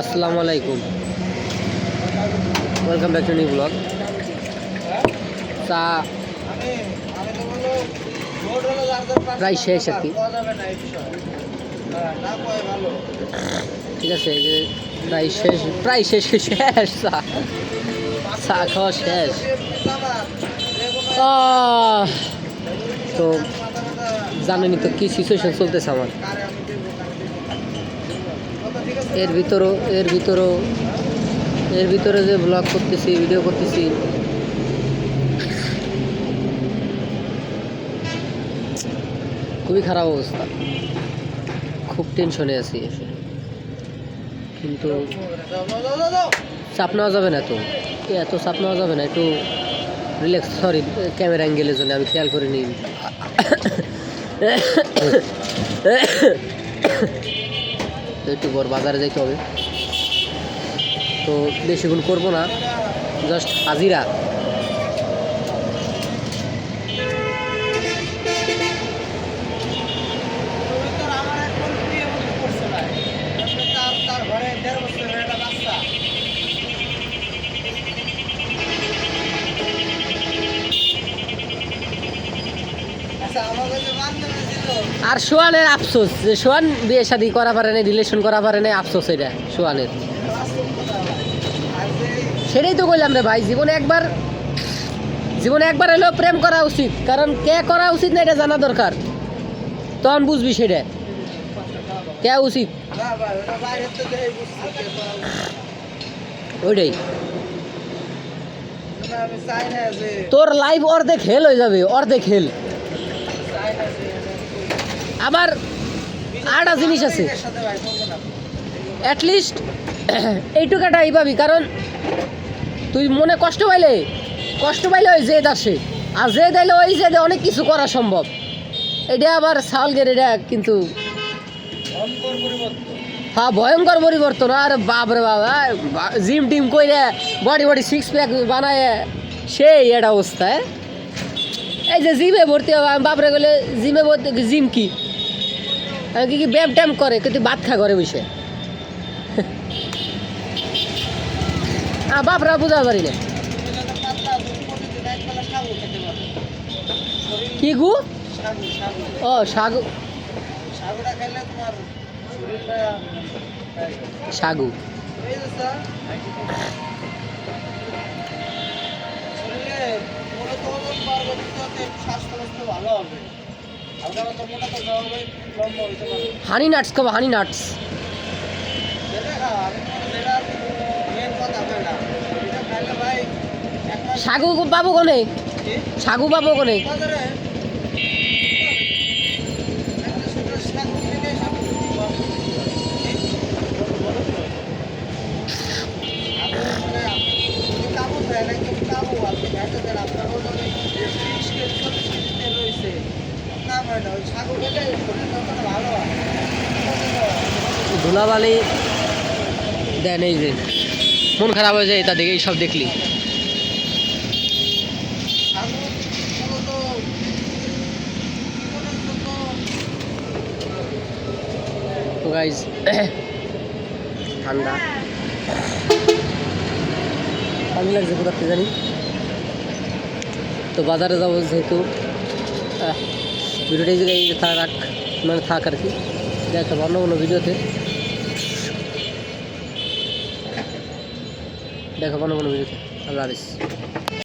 আসসালামু আলাইকুম। Welcome back to new vlog চা প্রায় শেষ আর কি। ঠিক আছে যে প্রায় শেষ প্রায় শেষ শেষ চা। চা খাওয়া শেষ। তো জানেনই তো কি সিচুয়েশন চলতেছে আমার। এর ভিতরও এর ভিতরও, এর ভিতরে যে ব্লগ করতেছি ভিডিও করতেছি। খুবই খারাপ অবস্থা। খুব টেনশনে আছি কিন্তু চাপ নেওয়া যাবে না তো। এত চাপ নেওয়া যাবে না, একটু রিল্যাক্স সরি ক্যামেরা অ্যাঙ্গেলের জন্য আমি খেয়াল করে নিই তো একটু বড় বাজারে যেতে হবে। তো বেশি করব না জাস্ট হাজিরা। আর সোয়ানের আফসোস, যে সোয়ান বিয়ে শাদি করা পারে না রিলেশন করা পারে না আফসোস এটা, সোয়ানের। সেটাই তো বললাম রে ভাই, জীবনে একবার জীবনে একবার এলেও প্রেম করা উচিত, কারণ কে করা উচিত না এটা জানা দরকার। তখন বুঝবি সেটা। কে উচিত? ওইটাই। তোর লাইফ অর্ধেক হেল হয়ে যাবে, অর্ধেক হেল আবার আরেকটা জিনিস আছে। অ্যাটলিস্ট এইটুকাটা এই পাবি, কারণ তুই মনে কষ্ট পাইলে কষ্ট পাইলে ওই জেদ আসে। আর জেদ এলে ওই জেদে অনেক কিছু করা সম্ভব। এটা আবার সালগের, এটা কিন্তু হ্যাঁ ভয়ঙ্কর পরিবর্তন। আর বাপরে বাবা জিম টিম কইরে বডি বডি সিক্স প্যাক বানায়, সেই এটা অবস্থা হ্যাঁ? এই যে জিমে ভর্তি হবে আমি বাপরে গেলে জিমে ভর্তি, জিম কি? কি কি ব্যায়াম ট্যাম করে, কিন্তু ভাত খা করে বসে। বাপরা, বুঝা পারি না। কি গু? ও, সাগু। সাগু। ভালো হবে মোটা তো পারে হানি নাটস খাব হানি নাটস সাগু পাবো কোনে সাগু পাবো কোনে বাজারে একটা ছোট শাক কিনে শাক কিনতে পারো। আপনি যদি কাবু দেন, কাবু আপনি খাইতে দেন, আপনার ওজনে 30 কেজি, 40 কেজি তেল রইছে। কাম না, ওই ছাগল খেলে শরীরটা ততটা ভালো হয়। ধুলাবালি, দেন এই যে মন খারাপ হয়ে যায় তা দেখে সব দেখলি। গাইজ ঠান্ডা। পানি লাগছে কোথাতে জানি। তো বাজারে যাব যেহেতু ভিডিওটা জায়গায় থাক মানে থাক আর কি। দেখা অন্য কোনো ভিডিওতে। দেখো অন্য কোনো ভিডিওতে। আল্লাহ